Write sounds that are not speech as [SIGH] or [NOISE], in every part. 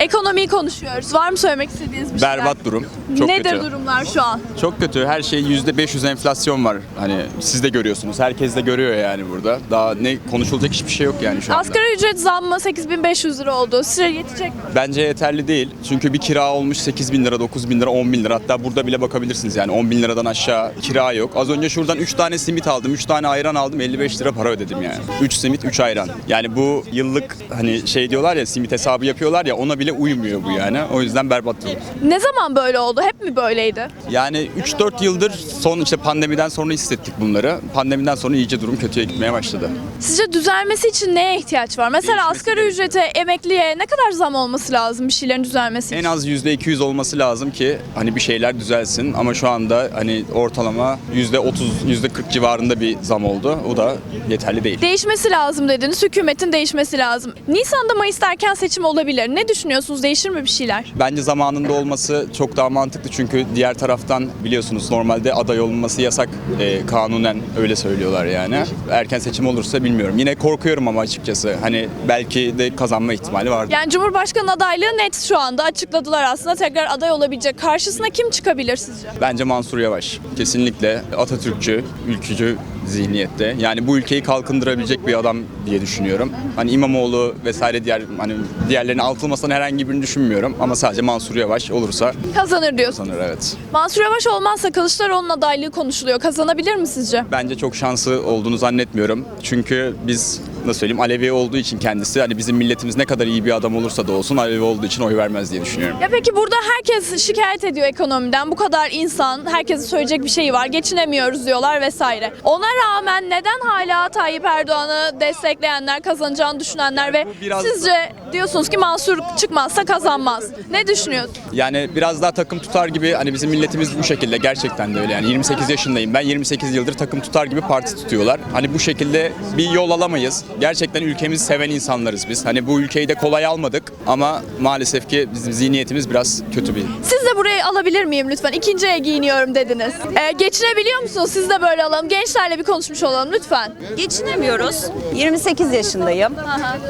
Ekonomiyi konuşuyoruz. Var mı söylemek istediğiniz bir şeyler? Berbat durum. Çok Nedir kötü. durumlar şu an? Çok kötü. Her şey %500 enflasyon var. Hani siz de görüyorsunuz. Herkes de görüyor yani burada. Daha ne konuşulacak hiçbir şey yok yani şu anda. Asgari ücret zammı 8500 lira oldu. Size yetecek mi? Bence yeterli değil. Çünkü bir kira olmuş 8 bin lira, 9 bin lira, 10 bin lira. Hatta burada bile bakabilirsiniz yani 10 bin liradan aşağı kira yok. Az önce şuradan 3 tane simit aldım, 3 tane ayran aldım, 55 lira para ödedim yani. 3 simit, 3 ayran. Yani bu yıllık hani şey diyorlar ya simit hesabı yapıyorlar ya ona bile uymuyor bu yani. O yüzden berbat durum. Ne zaman böyle oldu? Hep mi böyleydi? Yani 3-4 yıldır son işte pandemiden sonra hissettik bunları. Pandemiden sonra iyice durum kötüye gitmeye başladı. Sizce düzelmesi için neye ihtiyaç var? Mesela Değişmesi asgari gerekiyor. ücrete, emekliye ne kadar zam olması lazım bir şeylerin düzelmesi En için? az %200 olması lazım ki hani bir şeyler düzelsin ama şu anda hani ortalama %30 %40 civarında bir zam oldu. O da yeterli değil. Değişmesi lazım dediniz. Hükümetin değişmesi lazım. Nisan'da Mayıs'ta erken seçim olabilir. Ne düşünüyorsunuz? Değişir mi bir şeyler? Bence zamanında olması çok daha mantıklı çünkü diğer taraftan biliyorsunuz normalde aday olunması yasak e, kanunen öyle söylüyorlar yani. Erken seçim olursa bilmiyorum. Yine korkuyorum ama açıkçası hani belki de kazanma ihtimali vardır. Yani Cumhurbaşkanı adaylığı net şu anda açıkladılar aslında tekrar aday olabilecek. Karşısına kim çıkabilir sizce? Bence Mansur Yavaş. Kesinlikle Atatürkçü, ülkücü zihniyette. Yani bu ülkeyi kalkındırabilecek bir adam diye düşünüyorum. Hani İmamoğlu vesaire diğer hani diğerlerinin altılmasından herhangi birini düşünmüyorum ama sadece Mansur Yavaş olursa Kazanır diyorsun. sanır evet. Mansur Yavaş olmazsa Kılıçdaroğlu'nun adaylığı konuşuluyor. Kazanabilir mi sizce? Bence çok şansı olduğunu zannetmiyorum. Çünkü biz nasıl söyleyeyim Alevi olduğu için kendisi hani bizim milletimiz ne kadar iyi bir adam olursa da olsun Alevi olduğu için oy vermez diye düşünüyorum. Ya peki burada herkes şikayet ediyor ekonomiden. Bu kadar insan, herkesin söyleyecek bir şeyi var. Geçinemiyoruz diyorlar vesaire. Ona rağmen neden hala Tayyip Erdoğan'ı destekleyenler, kazanacağını düşünenler ve sizce diyorsunuz ki Mansur çıkmazsa kazanmaz. Ne düşünüyorsun? Yani biraz daha takım tutar gibi hani bizim milletimiz bu şekilde gerçekten de öyle yani 28 yaşındayım ben 28 yıldır takım tutar gibi parti tutuyorlar. Hani bu şekilde bir yol alamayız. Gerçekten ülkemizi seven insanlarız biz. Hani bu ülkeyi de kolay almadık ama maalesef ki bizim zihniyetimiz biraz kötü bir. Siz de burayı alabilir miyim lütfen? İkinciye giyiniyorum dediniz. Ee, geçinebiliyor musunuz? Siz de böyle alalım. Gençlerle bir konuşmuş olalım lütfen. Geçinemiyoruz. 28 yaşındayım.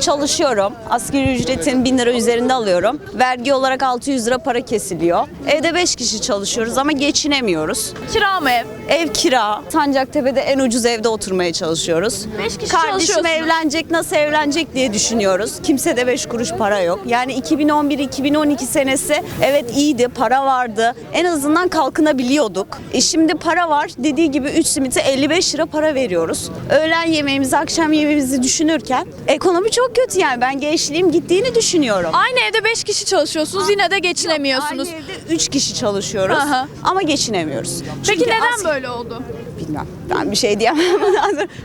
Çalışıyorum. Asgari ücretin 1000 lira üzerinde alıyorum. Vergi olarak 600 lira para kesiliyor. Evde 5 kişi çalışıyoruz ama geçinemiyoruz. Kira mı ev? Ev kira. Sancaktepe'de en ucuz evde oturmaya çalışıyoruz. Beş kişi Kardeşim evlenecek, nasıl evlenecek diye düşünüyoruz. Kimsede 5 kuruş para yok. Yani 2011-2012 senesi evet iyiydi, para vardı. En azından kalkınabiliyorduk. E şimdi para var. Dediği gibi 3 simite 55 lira para veriyoruz. Öğlen yemeğimizi, akşam yemeğimizi düşünürken ekonomi çok kötü yani. Ben gençliğim gittiğini düşünüyorum. Aynı evde 5 kişi çalışıyorsunuz yine de geçinemiyorsunuz. Aynı evde 3 kişi çalışıyoruz Aha. ama geçinemiyoruz. Peki Çünkü neden as- böyle oldu? Bilmem. Ben bir şey diyemem. [LAUGHS]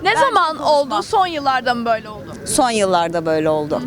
Ne zaman oldu? Son yıllarda mı böyle oldu? Son yıllarda böyle oldu.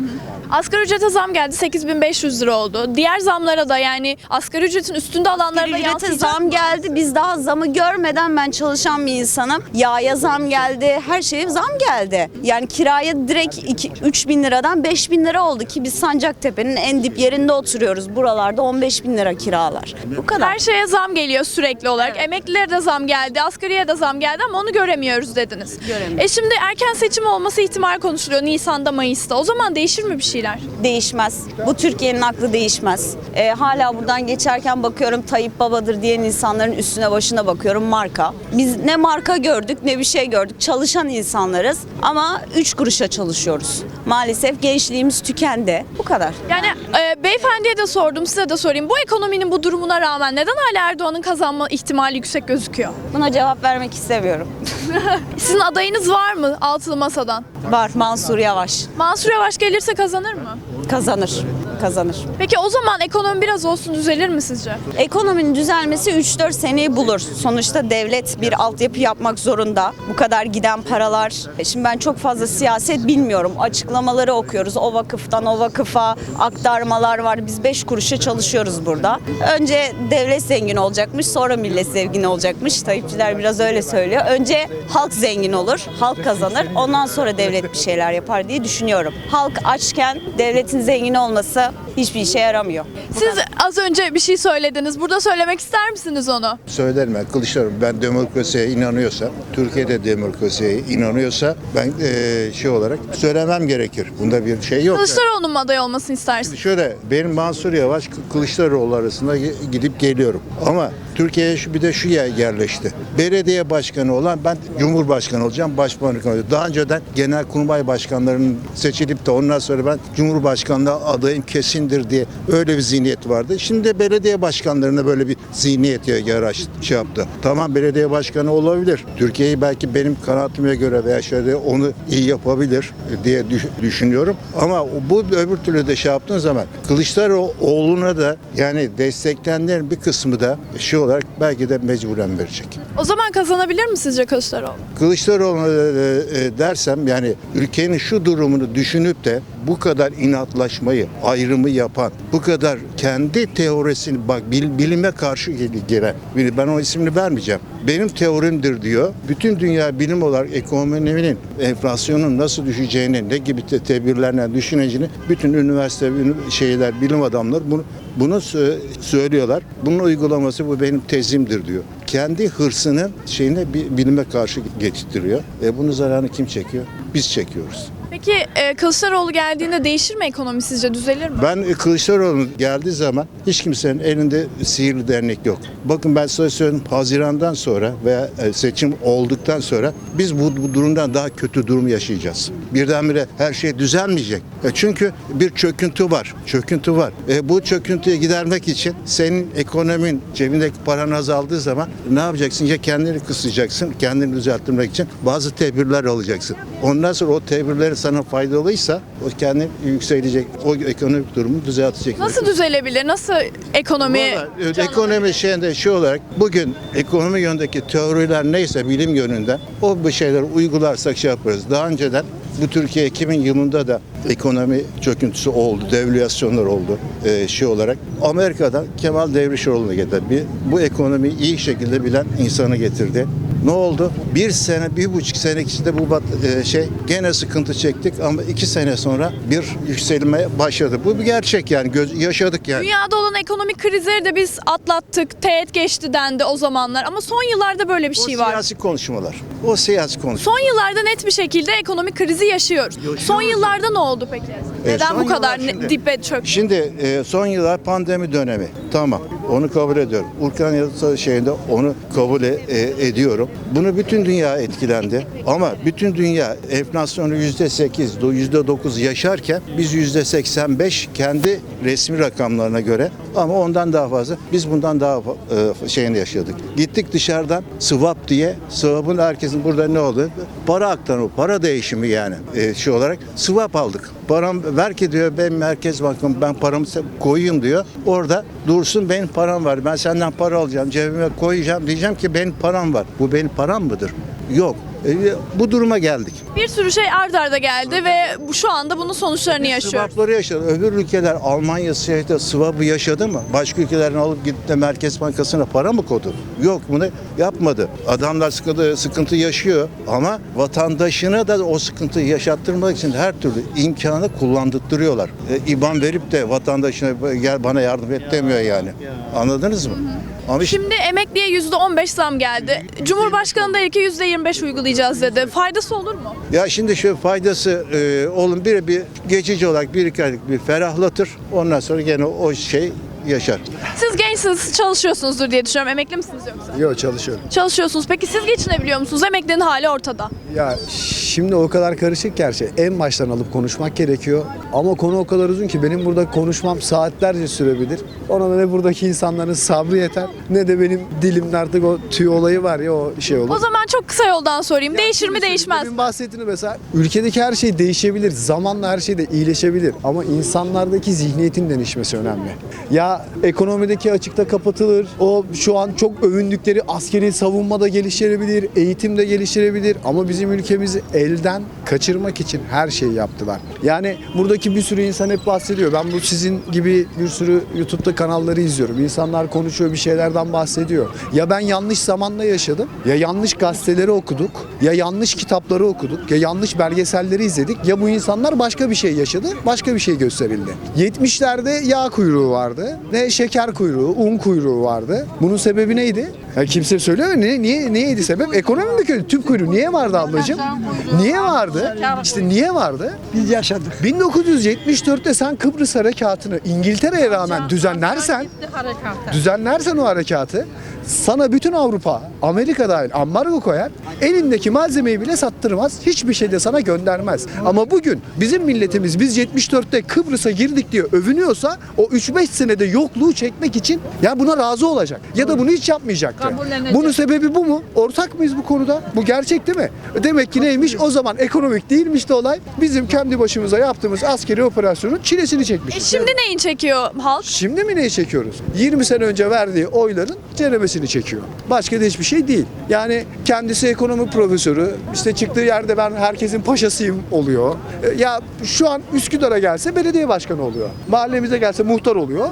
Asgari ücrete zam geldi 8500 lira oldu. Diğer zamlara da yani asgari ücretin üstünde alanlara da Ücrete yansıyacak zam mı? geldi. Biz daha zamı görmeden ben çalışan bir insanım. Yağa zam geldi. Her şeye zam geldi. Yani kiraya direkt 2, 3 bin liradan 5 bin lira oldu ki biz Sancaktepe'nin en dip yerinde oturuyoruz. Buralarda 15 bin lira kiralar. Bu kadar. Her şeye zam geliyor sürekli olarak. Emeklilere de zam geldi, asgariye de zam geldi ama onu göremiyoruz dediniz. Göremiyoruz. E şimdi erken seçim olması ihtimali konuşuluyor Nisan'da, Mayıs'ta. O zaman değişir mi bir şeyler? değişmez. Bu Türkiye'nin aklı değişmez. Ee, hala buradan geçerken bakıyorum Tayyip Babadır diyen insanların üstüne başına bakıyorum marka. Biz ne marka gördük ne bir şey gördük. Çalışan insanlarız ama 3 kuruşa çalışıyoruz. Maalesef gençliğimiz tükendi. Bu kadar. Yani e, beyefendiye de sordum, size de sorayım. Bu ekonominin bu durumuna rağmen neden hala Erdoğan'ın kazanma ihtimali yüksek gözüküyor? Buna cevap vermek istemiyorum. [LAUGHS] Sizin adayınız var mı altılı masadan? Var Mansur Yavaş. Mansur Yavaş gelirse kazanır mı? Kazanır. Kazanır. Peki o zaman ekonomi biraz olsun düzelir mi sizce? Ekonominin düzelmesi 3-4 seneyi bulur. Sonuçta devlet bir altyapı yapmak zorunda. Bu kadar giden paralar. E Şimdi ben çok fazla siyaset bilmiyorum. Açıklamaları okuyoruz. O vakıftan o vakıfa aktarmalar var. Biz 5 kuruşa çalışıyoruz burada. Önce devlet zengin olacakmış, sonra millet zengin olacakmış. Tayyipçiler biraz öyle söylüyor. Önce halk zengin olur, halk kazanır. Ondan sonra devlet bir şeyler yapar diye düşünüyorum. Halk açken devletin zengin olması up. Hiçbir işe yaramıyor. Siz az önce bir şey söylediniz. Burada söylemek ister misiniz onu? Söylerim ben Kılıçdaroğlu ben demokrasiye inanıyorsa, Türkiye'de demokrasiye inanıyorsa ben eee, şey olarak söylemem gerekir. Bunda bir şey yok. Kılıçdaroğlu'nun mu aday olmasını istersiniz? Şöyle benim Mansur Yavaş Kılıçdaroğlu arasında gi- gidip geliyorum. Ama Türkiye'ye şu bir de şu yer yerleşti. Belediye başkanı olan ben Cumhurbaşkanı olacağım, başbakan olacağım. Daha önceden genel kurmay başkanlarının seçilip de ondan sonra ben Cumhurbaşkanlığı adayım kesindir diye öyle bir zihniyet vardı. Şimdi belediye başkanlarına böyle bir zihniyet yaraş şey yaptı. Tamam belediye başkanı olabilir. Türkiye'yi belki benim kanaatime göre veya şöyle onu iyi yapabilir diye düş- düşünüyorum. Ama bu öbür türlü de şey yaptığın zaman Kılıçdaroğlu'na da yani destekleyenlerin bir kısmı da şey olarak belki de mecburen verecek. O zaman kazanabilir mi sizce Kılıçdaroğlu? Kılıçdaroğlu e, e, dersem yani ülkenin şu durumunu düşünüp de bu kadar inatlaşmayı, ayrımı yapan, bu kadar kendi teorisini bak bil- bilime karşı gelen, ben o ismini vermeyeceğim. Benim teorimdir diyor. Bütün dünya bilim olarak ekonominin, enflasyonun nasıl düşeceğini, ne gibi te- tedbirlerle düşüneceğini bütün üniversite şeyler, bilim adamları bunu bunu sö- söylüyorlar. Bunun uygulaması bu benim tezimdir diyor. Kendi hırsını şeyine bi- bilime karşı getirtiyor. E bunun zararını kim çekiyor? Biz çekiyoruz. Peki e, Kılıçdaroğlu geldiğinde değişir mi ekonomi sizce düzelir mi? Ben e, Kılıçdaroğlu geldiği zaman hiç kimsenin elinde sihirli dernek yok. Bakın ben size söyleyeyim Haziran'dan sonra veya e, seçim olduktan sonra biz bu, bu durumdan daha kötü durum yaşayacağız. Birdenbire her şey düzelmeyecek. E, çünkü bir çöküntü var. Çöküntü var. E, bu çöküntüyü gidermek için senin ekonomin cebindeki paran azaldığı zaman ne yapacaksın? Ya kendini kısacaksın, kendini düzeltmek için bazı tedbirler alacaksın. Ondan sonra o tedbirleri sana faydalıysa o kendin yükselecek. O ekonomik durumu düzeltecek. Nasıl düzelebilir? Nasıl ekonomi Vallahi, e, ekonomi şeyinde şey olarak bugün ekonomi yönündeki teoriler neyse bilim yönünden o bir şeyleri uygularsak şey yaparız. Daha önceden bu Türkiye 2000 yılında da ekonomi çöküntüsü oldu, devalüasyonlar oldu e, şey olarak. Amerika'dan Kemal Devrişoğlu'nu getirdi. Bir, bu ekonomiyi iyi şekilde bilen insanı getirdi. Ne oldu? Bir sene, bir buçuk sene içinde bu bat, e, şey gene sıkıntı çektik ama iki sene sonra bir yükselme başladı. Bu bir gerçek yani göz, yaşadık yani. Dünyada olan ekonomik krizleri de biz atlattık, teğet geçti dendi o zamanlar. Ama son yıllarda böyle bir O şey var. siyasi konuşmalar. O siyasi konuşmalar. Son yıllarda net bir şekilde ekonomik krizi yaşıyoruz. Son yıllarda ne oldu peki? Neden E, bu kadar şimdi- dibe çöktü? Şimdi e, son yıllar pandemi dönemi. Tamam. Onu kabul ediyorum. Ukrayna şeyinde onu kabul e- e- ediyorum. Bunu bütün dünya etkilendi. Ama bütün dünya enflasyonu yüzde sekiz, yüzde dokuz yaşarken biz yüzde seksen beş kendi resmi rakamlarına göre ama ondan daha fazla biz bundan daha e, şeyini yaşadık. Gittik dışarıdan swap diye swap'ın herkesin burada ne oldu? Para aktarımı, para değişimi yani e, şey olarak swap aldık. Param ver ki diyor ben Merkez Bankam ben paramı koyayım diyor. Orada dursun benim param var. Ben senden para alacağım cebime koyacağım. Diyeceğim ki benim param var. Bu benim param mıdır? Yok. E, bu duruma geldik. Bir sürü şey ard arda geldi ve bu- şu anda bunun sonuçlarını yaşıyoruz. Swapları yaşadı. Öbür ülkeler Almanya şeyde swap'ı yaşadı mı? Başka ülkelerin alıp gidip de Merkez Bankası'na para mı koydu? Yok bunu yapmadı. Adamlar sıkıntı, sıkıntı yaşıyor ama vatandaşına da o sıkıntıyı yaşattırmak için her türlü imkanı kullandırtıyorlar. E, İban verip de vatandaşına gel bana yardım et demiyor yani. Anladınız mı? İşte Şimdi emekliye %15 zam geldi. Cumhurbaşkanı da ki %25 uygulayacağız dedi. Faydası olur mu? Ya şimdi şu faydası e, oğlum bir bir geçici olarak bir iki aylık bir ferahlatır. Ondan sonra gene o şey yaşar. Siz gençsiniz, çalışıyorsunuzdur diye düşünüyorum. Emekli misiniz yoksa? Yok çalışıyorum. Çalışıyorsunuz. Peki siz geçinebiliyor musunuz? Emeklinin hali ortada. Ya şimdi o kadar karışık ki her şey. En baştan alıp konuşmak gerekiyor. Ama konu o kadar uzun ki benim burada konuşmam saatlerce sürebilir. Ona da ne buradaki insanların sabrı yeter ne de benim dilimde artık o tüy olayı var ya o şey olur. O zaman çok kısa yoldan sorayım. Değişir mi, değişmez mi? Bahsettiğini mesela ülkedeki her şey değişebilir. Zamanla her şey de iyileşebilir. Ama insanlardaki zihniyetin değişmesi önemli. Ya ekonomideki açıkta kapatılır. O şu an çok övündükleri askeri savunma da geliştirebilir. Eğitim de geliştirebilir. Ama bizim ülkemizi elden kaçırmak için her şeyi yaptılar. Yani buradaki bir sürü insan hep bahsediyor. Ben bu sizin gibi bir sürü YouTube'da kanalları izliyorum. İnsanlar konuşuyor bir şeylerden bahsediyor. Ya ben yanlış zamanda yaşadım ya yanlış gazeteleri okuduk ya yanlış kitapları okuduk ya yanlış belgeselleri izledik ya bu insanlar başka bir şey yaşadı başka bir şey gösterildi. 70'lerde yağ kuyruğu vardı ve şeker kuyruğu, un kuyruğu vardı. Bunun sebebi neydi? Ya kimse söylüyor? Ne, niye, niyeydi sebep? Ekonomi mi kötü? Tüp kuyruğu niye vardı ablacığım? Niye vardı? İşte niye vardı? Biz yaşadık. 1974'te sen Kıbrıs harekatını İngiltere'ye rağmen düzenlersen düzenlersen o harekatı sana bütün Avrupa, Amerika dahil ambargo koyar. Elindeki malzemeyi bile sattırmaz. Hiçbir şey de sana göndermez. Ama bugün bizim milletimiz biz 74'te Kıbrıs'a girdik diye övünüyorsa o 3-5 senede yokluğu çekmek için ya buna razı olacak. Ya da bunu hiç yapmayacaktı. Bunun sebebi bu mu? Ortak mıyız bu konuda? Bu gerçek değil mi? Demek ki neymiş? O zaman ekonomik değilmiş de olay. Bizim kendi başımıza yaptığımız askeri operasyonun çilesini E çekmişiz. şimdi neyin çekiyor halk? Şimdi mi neyi çekiyoruz? 20 sene önce verdiği oyların ceremesini çekiyor. Başka da hiçbir şey değil. Yani kendisi ekonomi profesörü, işte çıktığı yerde ben herkesin paşasıyım oluyor. E, Ya şu an Üsküdar'a gelse belediye başkanı oluyor. Mahallemize gelse muhtar oluyor.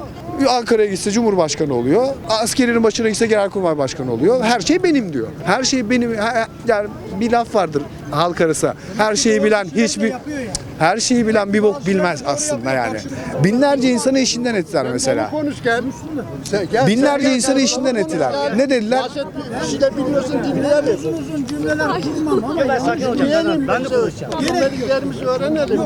Ankara'ya gitse Cumhurbaşkanı oluyor. Askerinin başına gitse Genelkurmay Başkanı oluyor. Her şey benim diyor. Her şey benim. Yani bir laf vardır halk arası. Her şeyi bilen hiçbir her şeyi bilen bir bok bilmez aslında yani. Binlerce insanı işinden ettiler mesela. Sen- gel, Binlerce insanı işinden ettiler. konuş. Ne dediler? Bir şey de bilmiyorsun dinleyemiyorsun. Uzun cümleler kurmam ama Dinleyelim. Ben de konuşacağım. Verdiklerimizi öğrenelim.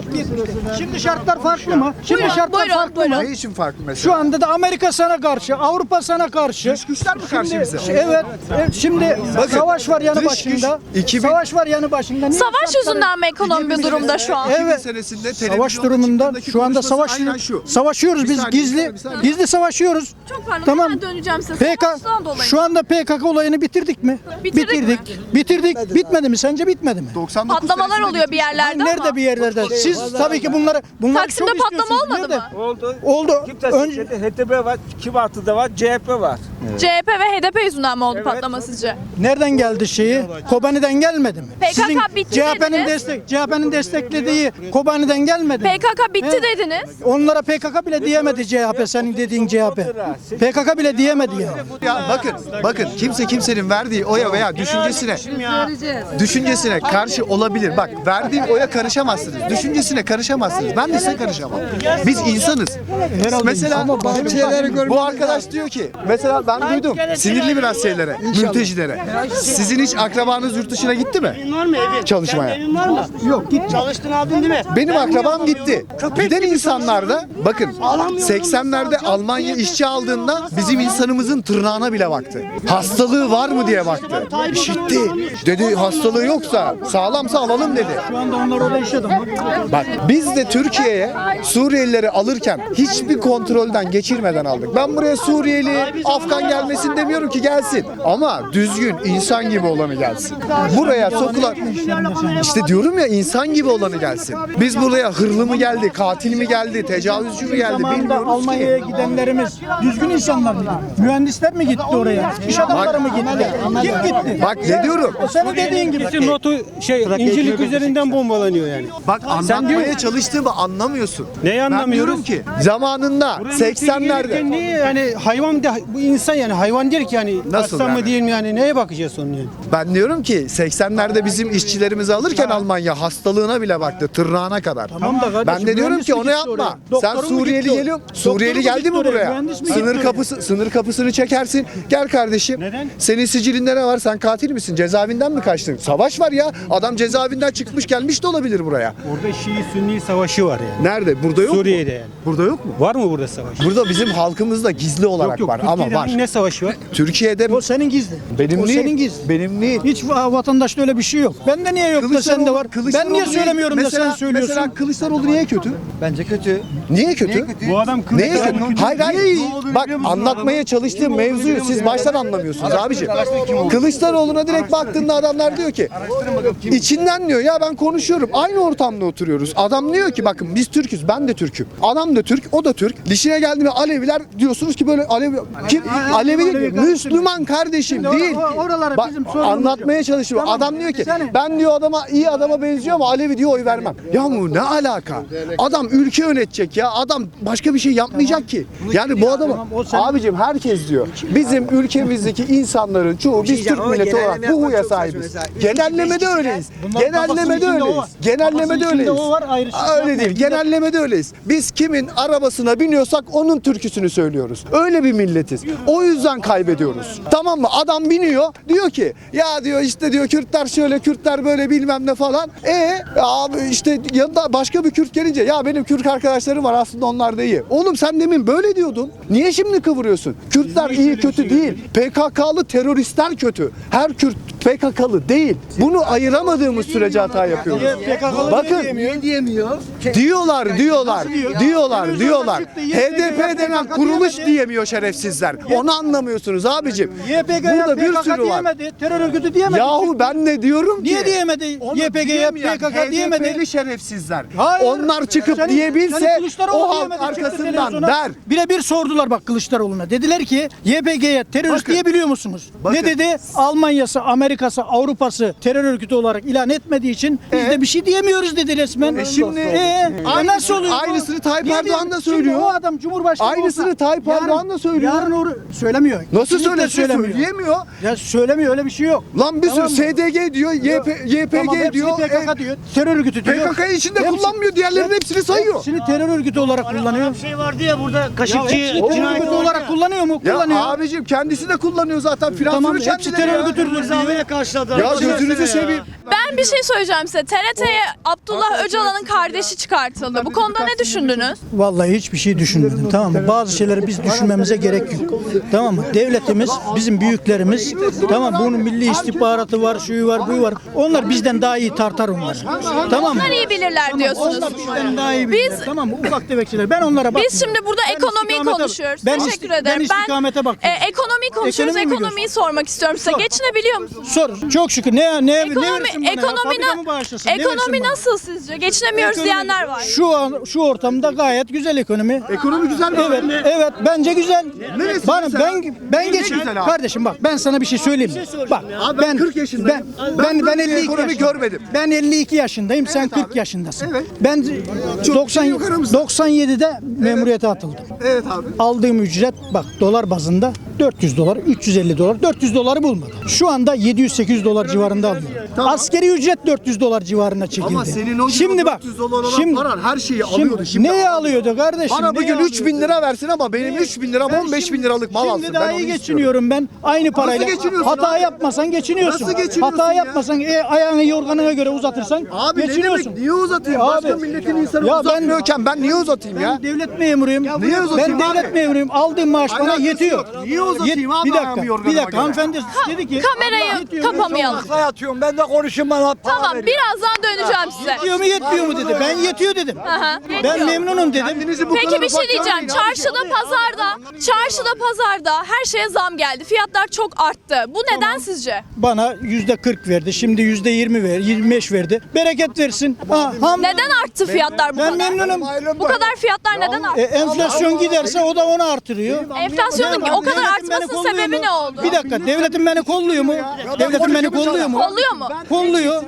Şimdi şartlar farklı mı? Şimdi şartlar farklı mı? Ne için farklı mesela? Şu anda da Amerika sana karşı, Avrupa sana karşı. Dış güçler mi karşı bize? Evet. evet, Şimdi savaş var yanı başında. güç 2000 Savaş var yanı başında. Niye Savaş yüzünden mi ekonomi durumda şu an? Evet. senesinde Savaş televizyonda durumunda çıktığındaki şu anda savaş şu. savaşıyoruz biz saniye, gizli saniye, gizli savaşıyoruz. Çok pardon Tamam. hemen döneceğim size. PK Savaştan dolayı. şu anda PKK olayını bitirdik mi? Bitirdik mi? Bitirdik. Bitmedi mi? Sence bitmedi mi? 99 Patlamalar oluyor bir yerlerde Nerede ama. bir yerlerde? Siz tabii ki bunları bunları Taksim'de çok patlama olmadı Nerede? mı? Oldu. Oldu. Önce HDP var, Kim Altı'da var, CHP var. CHP ve HDP yüzünden mi oldu patlama sizce? nereden geldi şeyi? Kobani'den gelmedi mi? PKK bitti CHP'nin dediniz. destek CHP'nin desteklediği Kobani'den gelmedi mi? PKK bitti Evet. dediniz. Onlara PKK bile diyemedi CHP senin dediğin CHP. PKK bile diyemedi ya. Ya bakın, bakın kimse kimsenin verdiği oya veya düşüncesine düşüncesine karşı olabilir. Bak verdiğim oya karışamazsınız. Düşüncesine karışamazsınız. Ben de size karışamam. Biz insanız. Mesela bu arkadaş diyor ki mesela ben duydum sinirli biraz şeylere, mültecilere. Sizin hiç akrabanız yurt dışına gitti mi? Çalışmaya. Yok git. Çalıştın aldın değil mi? Benim akrabam gitti. Giden insanlar da bakın 80'lerde Almanya işçi aldığında bizim insanımızın tırnağına bile baktı. Hastalığı var mı diye baktı. İşitti. Dedi hastalığı yoksa sağlamsa alalım dedi. Şu anda onlar orada iş adamı. Bak biz de Türkiye'ye Suriyelileri alırken hiçbir kontrolden geçirmeden aldık. Ben buraya Suriyeli, Afgan gelmesin demiyorum ki gelsin. Ama düzgün insan gibi olanı gelsin. Buraya sokulan işte diyorum ya insan gibi olanı gelsin. Biz buraya hırlı mı geldi, katil mi geldi, tecavüzcü mü geldi bilmiyoruz Almanya'ya ki. gidenlerimiz düzgün insanlar mıydı? Mühendisler mi gitti oraya? İş adamları mı gitti? Kim gitti? Bak ne diyorum? O senin dediğin gibi. Bütün notu şey İncirlik üzerinden bombalanıyor yani. Bak anlatmaya çalıştığımı anlamıyorsun. Neyi Ben anlamıyoruz? diyorum ki zamanında 80'lerde Niye yani hayvan de, bu insan yani hayvan değil ki yani Nasıl aslan yani? mı değil mi yani neye bakacağız onun yani? Ben diyorum ki 80'lerde bizim işçilerimizi alırken Almanya hastalığına bile baktı tırnağına kadar. Tamam da kardeşim, ben de diyorum mühendis ki mi onu gitti yapma. oraya? Sen Doktoru mu Suriyeli gitti geliyor. Suriyeli Doktoru mu geldi mi gitti oraya? buraya? Mühendis mi Sınır oraya? kapısı sınır kapısını çekersin. Gel kardeşim. Neden? Senin sicilinde ne var? Sen katil misin? Cezaevinden mi kaçtın? Savaş var ya. Adam cezaevinden çıkmış gelmiş de olabilir buraya. Orada Şii Sünni savaşı var yani. Nerede? Burada yok Suriye'de mu? yani. Burada yok mu? Var mı burada savaş? Burada bizim halkımızda gizli olarak yok yok. var ama Türkiye'de var. Ne savaşı var? Türkiye'de O senin gizli. benim o senin gizli. Benim değil. Hiç va- vatandaşta öyle bir şey yok. Bende niye yok da sende var? Ben niye söylemiyorum da sen söylüyorsun? Mesela Kılıçdaroğlu niye kötü? Bence kötü. Niye kötü? Bu adam Neye kötü? Kılıçdaroğlu Hayır hayır. Bak anlatmaya çalıştığım mevzuyu siz baştan anlamıyorsunuz abiciğim. Kılıçdaroğlu'na direkt baktığında adamlar diyor ki içinden diyor ya ben konuşuyorum. Aynı ortamda oturuyoruz. Adam diyor ki bakın biz Türk'üz. Ben de Türk'üm. Adam da Türk, o da Türk. Dişine geldi mi Aleviler diyorsunuz ki böyle Alevi kim Alevi değil, Müslüman kardeşim değil. or- oralara Bak, bizim sorunumuz anlatmaya. Tamam, Adam diyor ki sene- ben diyor adama iyi adama benziyor ama Alevi diyor oy vermem. Ya bu ne alaka? Adam ülke yönetecek ya. Adam başka bir şey yapmayacak ki. Yani bu sen- abicim herkes diyor. Bizim ülkemizdeki insanların çoğu biz Türk milleti olarak bu huya sahibiz. Genellemede öyleyiz. Genellemede öyleyiz. Genellemede öyleyiz. şey Öyle değil. Genellemede öyleyiz. Biz kimin arabasına biniyorsak onun türküsünü söylüyoruz. Öyle bir milletiz. O yüzden kaybediyoruz. Tamam mı? Adam biniyor diyor ki ya diyor işte diyor Kürtler şöyle Kürtler böyle bilmem ne falan. E abi işte yanında başka bir Kürt gelince ya benim Kürt arkadaşlarım var aslında onlar da iyi. Oğlum sen demin böyle diyordun. Niye şimdi kıvırıyorsun? Kürtler iyi kötü değil. PKK'lı teröristler kötü. Her Kürt PKK'lı değil. Bunu ayıramadığımız sürece hata yapıyoruz. PKK'lı Bakın niye diyemiyor? Diyorlar, diyorlar, diyorlar, diyorlar. HDP denen PKK kuruluş diyemedi. diyemiyor şerefsizler. Onu anlamıyorsunuz abicim. YPG'ye Burada bir PKK sürü var. diyemedi. Terör örgütü diyemedi. Yahu ben ne diyorum ki? Niye diyemedi? YPG'ye PKK diyemedi. HDP'li şerefsizler. Hayır. Onlar çıkıp Senin- diyebilse senin Kılıçdaroğlu o halk diyemedi, çıktı arkasından televizyona. der. Birebir sordular bak Kılıçdaroğlu'na. Dediler ki YPG'ye terörist Bakın. diyebiliyor musunuz? Bakın. Ne dedi? Almanya'sı, Amerika'sı, Avrupa'sı terör örgütü olarak ilan etmediği için biz de bir şey diyemiyoruz dedi resmen. E şimdi- e, Aynı- nasıl oluyor? aynısını Tayyip Erdoğan da söylüyor. Şimdi o adam Cumhurbaşkanı Aynısını olsa, Tayyip Erdoğan da söylüyor. Yarın onu söylemiyor. Nasıl Kesinlikle söylesin? Söyleyemiyor. Ya söylemiyor öyle bir şey yok. Lan bir sürü Tamam mı? SDG diyor, YP, YPG Tamam, diyor. PKK e, diyor. Terör örgütü diyor. PKK'yı içinde Hepsi- kullanmıyor, diğerlerinin hepsini sayıyor. Hepsini terör örgütü olarak kullanıyor. şey vardı ya burada Ya Kaşıkçı cinayeti örgütü olarak kullanıyor mu? Ya Kullanıyor. abicim kendisi de kullanıyor zaten. Tamam, hepsi terör ya. örgütüdür diyor. Rıza karşıladılar. Ya gözünüzü seveyim. Ben bir şey söyleyeceğim size. TRT'ye Abdullah Öcalan'ın kardeşi çıkartıldı. Bu konuda ne düşündünüz? Vallahi hiçbir şey düşünmedim tamam mı? Bazı şeyleri biz düşünmemize gerek yok. Tamam mı? Devletimiz, bizim büyüklerimiz tamam bunun milli istihbaratı var, şuyu var, buyu var. Onlar bizden daha iyi tartar onlar. Tamam mı? Onlar iyi bilirler diyorsunuz. Onlar bizden daha iyi bilirler. Biz tamam mı? Ufak tefek şeyler. Ben onlara bakmıyorum. Biz şimdi burada Ben ekonomiyi istikamete- konuşuyoruz. Ben Teşekkür isti- ederim. Ben istikamete bakıyorum. e, ekonomiyi konuşuyoruz. Ekonomi mi Ekonomiyi sormak istiyorum size. Geçinebiliyor musunuz? Sor. Çok şükür. Ne ne ne Ekonomi, ya? ekonomi, na- mı bağışlasın? Ne ekonomi bana? nasıl sizce? Geçinemiyoruz Ekonomi- diyenler var. Şu an şu ortamda gayet güzel ekonomi. Ekonomi güzel mi? Evet, evet bence güzel. Neresi Bana güzel ben ben geç kardeşim bak ben sana bir şey söyleyeyim. mi? Bak Abi ben 40 yaşındayım. Ben Ben ben, ben böyle bir 52 ekonomi yaşındayım. görmedim. Ben 52 yaşındayım. sen 40 abi. yaşındasın. Evet. Ben Çok 90 şey yok aramızda. 97'de memuriyete atıldım. Evet abi. Aldığım ücret bak dolar bazında 400 dolar, 350 dolar, 400 doları bulmadı. Şu anda 700-800 dolar civarında alıyorum. Askeri ücret 400 dolar civarına çekildi. Ama senin o şimdi bak, 400 dolar olan şimdi, paran her şeyi alıyordu. Şimdi neyi alamıyor. alıyordu kardeşim? Bana bugün 3 bin lira versin ama benim 3 bin liram Ben 15 bin şimdi- liralık mal alsın. Şimdi Ben daha iyi geçiniyorum ben. Aynı parayla. geçiniyorsun Hata abi? yapmasan geçiniyorsun. Nasıl geçiniyorsun Hata ya? yapmasan e, ayağını yorganına göre uzatırsan Abi ne geçiniyorsun. demek? Niye uzatayım? Abi, Başka milletin insanı ya ben- uzatmıyorken ben niye uzatayım ya? Ben devlet memuruyum. niye ben uzatayım devlet abi? memuruyum. Aldığım maaş bana yetiyor. Niye uzatayım abi Bir dakika. yorganıma Bir dakika. Hanımefendi dedi ki Kamerayı kapamayalım. yatıyorum ben de konuşayım bana. Tamam birazdan döneceğim size. yetiyor mu yetmiyor mu dedi. Ben yetiyor dedim. Aha, Ben yetiyor. memnunum dedim. Peki bir şey diyeceğim. Çarşıda, pazarda, çarşıda, pazarda her şeye zam geldi. Fiyatlar çok arttı. Bu neden sizce? Bana yüzde 40 verdi. Şimdi yüzde 20 ver, 25 verdi. Bereket versin. Ha, ham- Neden arttı fiyatlar bu Ben kadar? memnunum. Bu kadar fiyatlar neden E, arttı? enflasyon giderse o da onu artırıyor. Enflasyonun Ben- o kadar devletim beni artmasının kolluyor sebebi mu? ne oldu? Bir dakika devletim beni kolluyor mu? Devletim beni kolluyor mu? Kolluyor mu? Kolluyor.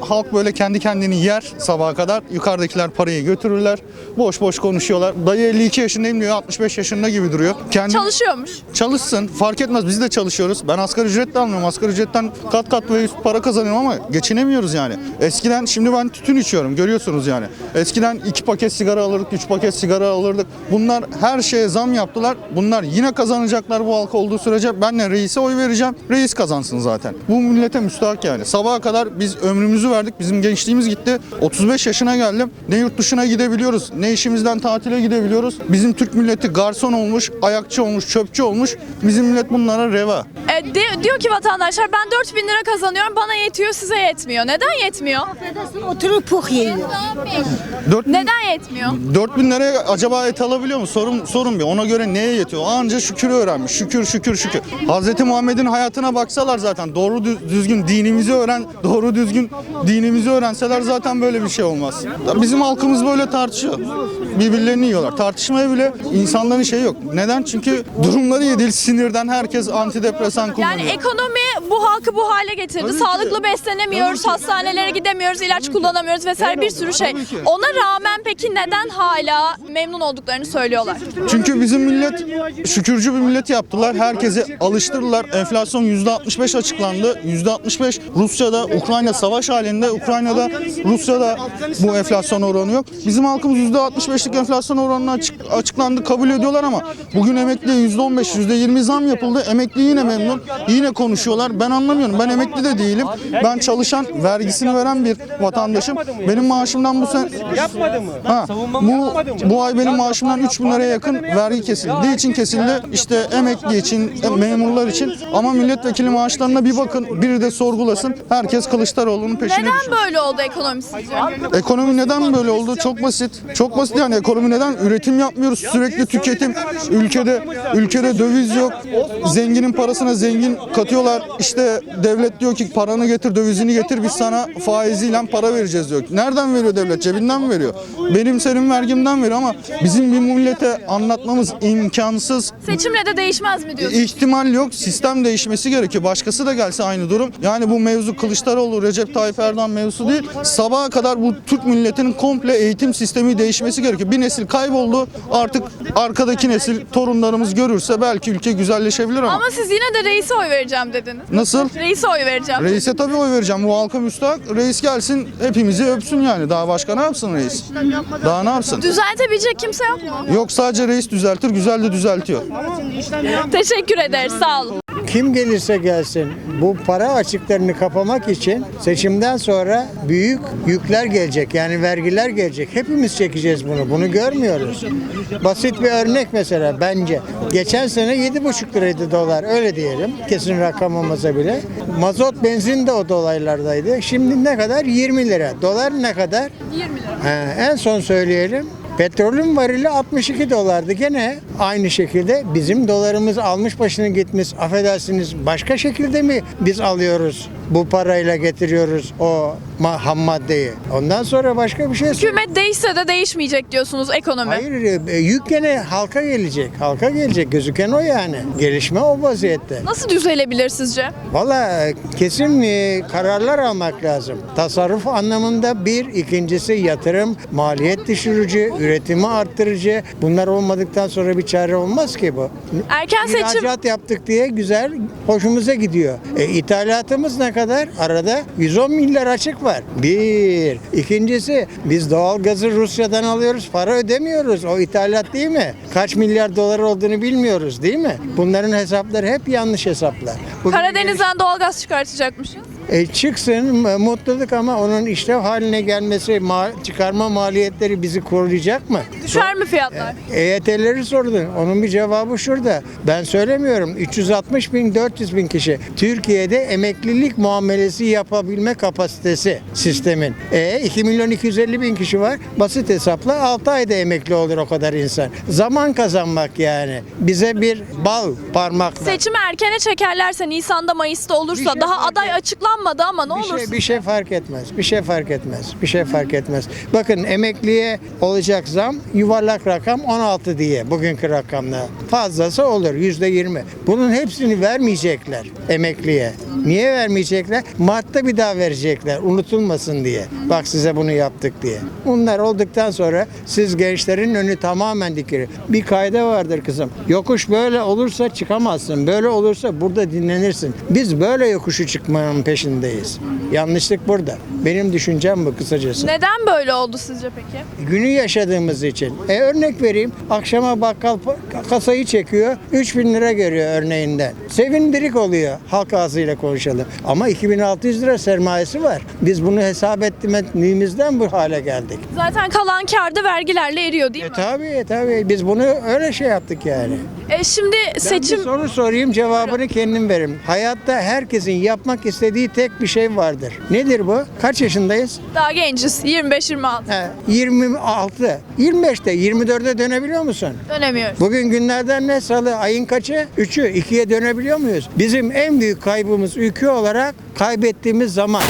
Halk böyle kendi kendini yer sabaha kadar. Yukarıdakiler parayı götürürler. Boş boş konuşuyorlar. Dayı 52 yaşındayım diyor. 65 yaşında gibi duruyor. Kendi Çalışıyormuş. çalışsın. Fark etmez. Biz de çalışıyoruz. Ben asgari ücretle almıyorum. Asgari ücretten kat kat ve üst para kazanıyorum ama geçinemiyoruz yani. Eskiden şimdi ben tütün içiyorum. Görüyorsunuz yani. Eskiden iki paket sigara alırdık, üç paket sigara alırdık. Bunlar her şeye zam yaptılar. Bunlar yine kazanacaklar bu halk olduğu sürece. Ben de reise oy vereceğim. Reis kazansın zaten. Bu millete müstahak yani. Sabaha kadar biz ömrümüzü verdik. Bizim gençliğimiz gitti. 35 yaşına geldim. Ne yurt dışına gidebiliyoruz, ne işimizden tatile gidebiliyoruz. Bizim Türk milleti garson olmuş, ayakçı olmuş, çöpçü olmuş. Bizim millet bunlara reva. E, de- diyor ki vatandaşlar ben 4000 lira kazanıyorum bana yetiyor size yetmiyor. Neden yetmiyor? Oturup puk yiyor. 4 Neden yetmiyor? 4000 liraya acaba et alabiliyor mu? Sorun sorun bir. Ona göre neye yetiyor? Anca şükür öğrenmiş. Şükür şükür şükür. Hz. Muhammed'in hayatına baksalar zaten doğru dü- düzgün dinimizi öğren, doğru düzgün dinimizi öğrenseler zaten böyle bir şey olmaz. Bizim halkımız böyle tartışıyor. Birbirlerini yiyorlar. Tartışmaya bile insanların şeyi yok. Neden? Çünkü durumları iyi değil. Sinirden herkes antidepresan kullanıyor. Yani ekonomi bu halkı bu hale getirdi. Tabii ki. Sağlıklı beslenemiyoruz, Tabii ki. hastanelere gidemiyoruz, ilaç kullanamıyoruz vesaire bir sürü şey. Tabii ki. Ona rağmen peki neden hala memnun olduklarını söylüyorlar? Çünkü bizim millet şükürcü bir millet yaptılar. Herkesi alıştırdılar. Enflasyon %65 açıklandı. %65 Rusya'da, Ukrayna savaş halinde. Ukrayna'da, Rusya'da bu enflasyon oranı yok. Bizim halkımız %65'lik enflasyon oranına açık, açıklandı. Kabul ediyorlar ama bugün emekliye %15, %20 zam yapıldı. Emekli yine memnun. Yine konuşuyorlar. Ben anlamıyorum. Ben emekli de değilim. Ben çalışan, vergisini veren bir vatandaşım. Benim maaşımdan bu sen Yapmadı mı? Ha, bu, bu ay benim maaşımdan 3 bin liraya yakın vergi kesildi. Ne için kesildi? İşte emekli için, e, memurlar için. Ama milletvekili maaşlarına bir bakın, biri de sorgulasın. Herkes Kılıçdaroğlu'nun peşine Neden düşüyor. böyle oldu ekonomi sizce? Ekonomi neden böyle oldu? Çok basit. Çok basit yani ekonomi neden? Üretim yapmıyoruz. Sürekli tüketim. Ülkede ülkede döviz yok. Zenginin parasına zengin katıyorlar. İşte devlet diyor ki paranı getir, dövizini getir biz sana faiziyle para vereceğiz diyor. Nereden veriyor devlet? Cebinden mi veriyor? Benim senin vergimden veriyor ama bizim bir millete anlatmamız imkansız. Seçimle de değişmez mi diyorsun? İhtimal yok. Sistem değişmesi gerekiyor. Başkası da gelse aynı durum. Yani bu mevzu Kılıçdaroğlu, Recep Tayyip Erdoğan mevzusu değil. Sabaha kadar bu Türk milletinin komple eğitim sistemi değişmesi gerekiyor. Bir nesil kayboldu. Artık arkadaki nesil torunlarımız görürse belki ülke güzelleşebilir ama. Ama siz yine de reise oy vereceğim dediniz. Nasıl? Reise oy vereceğim. Reis'e tabii oy vereceğim. Bu halka müstahak. Reis gelsin hepimizi öpsün yani. Daha başka ne yapsın reis? Daha ne yapsın? Düzeltebilecek kimse yok mu? Yok sadece reis düzeltir, güzel de düzeltiyor. Teşekkür ederiz. Sağ olun. Kim gelirse gelsin bu para açıklarını kapamak için seçimden sonra büyük yükler gelecek. Yani vergiler gelecek. Hepimiz çekeceğiz bunu. Bunu görmüyoruz. Basit bir örnek mesela bence. Geçen sene 7,5 liraydı dolar öyle diyelim. Kesin rakam olmasa bile. Mazot benzin de o dolaylardaydı. Şimdi ne kadar? 20 lira. Dolar ne kadar? 20 lira. He, en son söyleyelim. Petrolün varili 62 dolardı. Gene aynı şekilde bizim dolarımız almış başını gitmiş. Affedersiniz başka şekilde mi biz alıyoruz? Bu parayla getiriyoruz o ma- ham maddeyi. Ondan sonra başka bir şey Hükümet değişse de değişmeyecek diyorsunuz ekonomi. Hayır e, yük gene halka gelecek. Halka gelecek. Gözüken o yani. Gelişme o vaziyette. Nasıl düzelebilir sizce? Valla e, kesin e, kararlar almak lazım. Tasarruf anlamında bir, ikincisi yatırım, maliyet düşürücü, üretimi arttırıcı. Bunlar olmadıktan sonra bir çare olmaz ki bu. Erken seçim İhracat yaptık diye güzel, hoşumuza gidiyor. E, ithalatımız ne kadar? Arada 110 milyar açık var. Bir. İkincisi biz doğalgazı Rusya'dan alıyoruz, para ödemiyoruz. O ithalat değil mi? Kaç milyar dolar olduğunu bilmiyoruz değil mi? Bunların hesapları hep yanlış hesaplar. Bugün Karadeniz'den doğalgaz çıkartacakmışız. E, çıksın e, mutluluk ama onun işlev haline gelmesi, ma- çıkarma maliyetleri bizi koruyacak mı? Düşer mi fiyatlar? EYT'leri sordun. Onun bir cevabı şurada. Ben söylemiyorum. 360 bin, 400 bin kişi. Türkiye'de emeklilik muamelesi yapabilme kapasitesi sistemin. E 2 milyon 250 bin kişi var. Basit hesapla 6 ayda emekli olur o kadar insan. Zaman kazanmak yani. Bize bir bal parmakla. Seçimi erkene çekerlerse Nisan'da Mayıs'ta olursa şey daha aday etmez. Açıklanmadı ama ne Bir şey, bir şey fark etmez. Bir şey fark etmez. Bir şey fark etmez. Bakın emekliye olacak zam yuvarlak rakam 16 diye bugünkü rakamla. Fazlası olur yüzde 20. Bunun hepsini vermeyecekler emekliye. Niye vermeyecekler? Mart'ta bir daha verecekler unutulmasın diye. Bak size bunu yaptık diye. Bunlar olduktan sonra siz gençlerin önü tamamen dikilir. Bir kayda vardır kızım. Yokuş böyle olursa çıkamazsın. Böyle olursa burada dinlenirsin. Biz böyle yokuşu çıkmanın peşindeyiz. Yanlışlık burada. Benim düşüncem bu kısacası. Neden böyle oldu sizce peki? Günü yaşadığımız için. E örnek vereyim. Akşama bakkal kasayı çekiyor. 3000 lira görüyor örneğinden. Sevindirik oluyor. Halk ağzıyla konuşalım. Ama 2600 lira sermayesi var. Biz bunu hesap ettiğimizden bu hale geldik. Zaten kalan kar da vergilerle eriyor değil E mi? tabi e tabi biz bunu öyle şey yaptık yani. E şimdi Ben seçim bir soru sorayım cevabını kendim veririm. Hayatta herkesin yapmak istediği tek bir şey vardır. Nedir bu? Kaç yaşındayız? daha genciz. 25-26. He, 26. 25'te 24'e dönebiliyor musun? Dönemiyoruz. Bugün günlerden ne salı? Ayın kaçı? Üçü. ikiye dönebiliyor muyuz? Bizim en büyük kaybımız ülke olarak kaybettiğimiz zaman.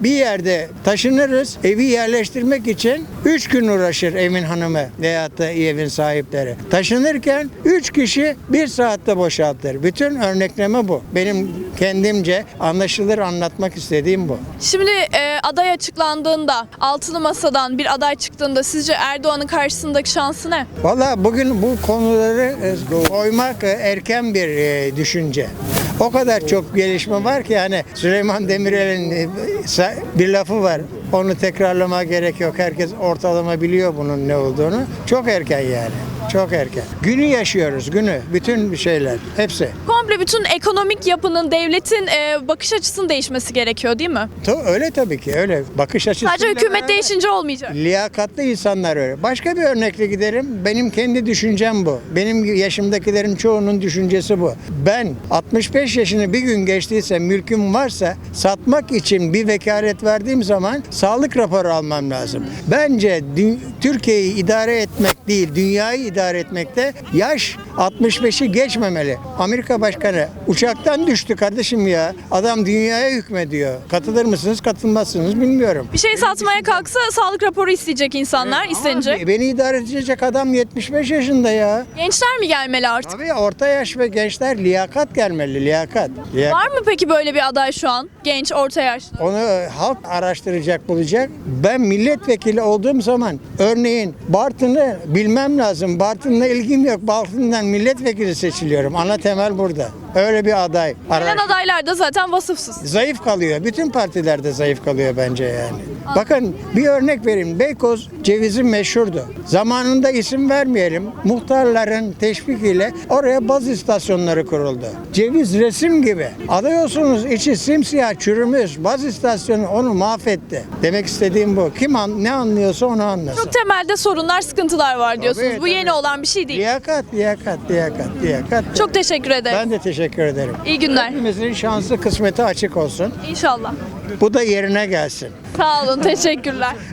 Bir yerde taşınırız, evi yerleştirmek için 3 gün uğraşır evin hanımı veyahut da evin sahipleri. Taşınırken 3 kişi 1 saatte boşaltır. Bütün örnekleme bu. Benim kendimce anlaşılır anlatmak istediğim bu. Şimdi e, aday açıklandığında, altılı masadan bir aday çıktığında sizce Erdoğan'ın karşısındaki şansı ne? Valla bugün bu konuları e, koymak e, erken bir e, düşünce. O kadar çok gelişme var ki hani Süleyman Demirel'in e, bir lafı var. Onu tekrarlama gerek yok. Herkes ortalama biliyor bunun ne olduğunu. Çok erken yani. Çok erken. Günü yaşıyoruz, günü. Bütün şeyler, hepsi. Komple bütün ekonomik yapının, devletin e, bakış açısının değişmesi gerekiyor değil mi? Ta- Öyle tabii ki, öyle. Bakış açısı. Sadece hükümet değişince olmayacak. Liyakatlı insanlar öyle. Başka bir örnekle giderim. Benim kendi düşüncem bu. Benim yaşımdakilerin çoğunun düşüncesi bu. Ben 65 yaşını bir gün geçtiyse, mülküm varsa satmak için bir vekalet verdiğim zaman sağlık raporu almam lazım. Bence dü- Türkiye'yi idare etmek değil, dünyayı idare etmekte yaş 65'i geçmemeli. Amerika Başkanı uçaktan düştü kardeşim ya. Adam dünyaya hükmediyor. Katılır mısınız, katılmazsınız bilmiyorum. Bir şey satmaya kalksa sağlık raporu isteyecek insanlar, istenecek. Ama Beni idare edecek adam 75 yaşında ya. Gençler mi gelmeli artık? Tabii orta yaş ve gençler liyakat gelmeli, liyakat. Liyakat. Var mı peki böyle bir aday şu an? Genç, orta yaşlı. Onu halk araştıracak, bulacak. Ben milletvekili olduğum zaman örneğin Bartın'ı bilmem lazım. Bartın'la ilgim yok. Bartın'dan milletvekili seçiliyorum. Ana temel burada. Öyle bir aday. Gelen adaylar da zaten vasıfsız. Zayıf kalıyor. Bütün partilerde zayıf kalıyor bence yani. Bakın bir örnek vereyim. Beykoz cevizi meşhurdu. Zamanında isim vermeyelim. Muhtarların teşvikiyle oraya baz istasyonları kuruldu. Ceviz resim gibi. Alıyorsunuz içi simsiyah çürümüş. Baz istasyonu onu mahvetti. Demek istediğim bu. Kim an, ne anlıyorsa onu anlasın. Çok temelde sorunlar, sıkıntılar var diyorsunuz. Tabii, Bu yeni tabii. olan bir şey değil. Liyakat, liyakat, liyakat, liyakat. Çok teşekkür ederim. ben de teşekkür ederim. İyi günler. Hepimizin şansı kısmeti açık olsun. İnşallah. Bu da yerine gelsin. Sağ olun, teşekkürler.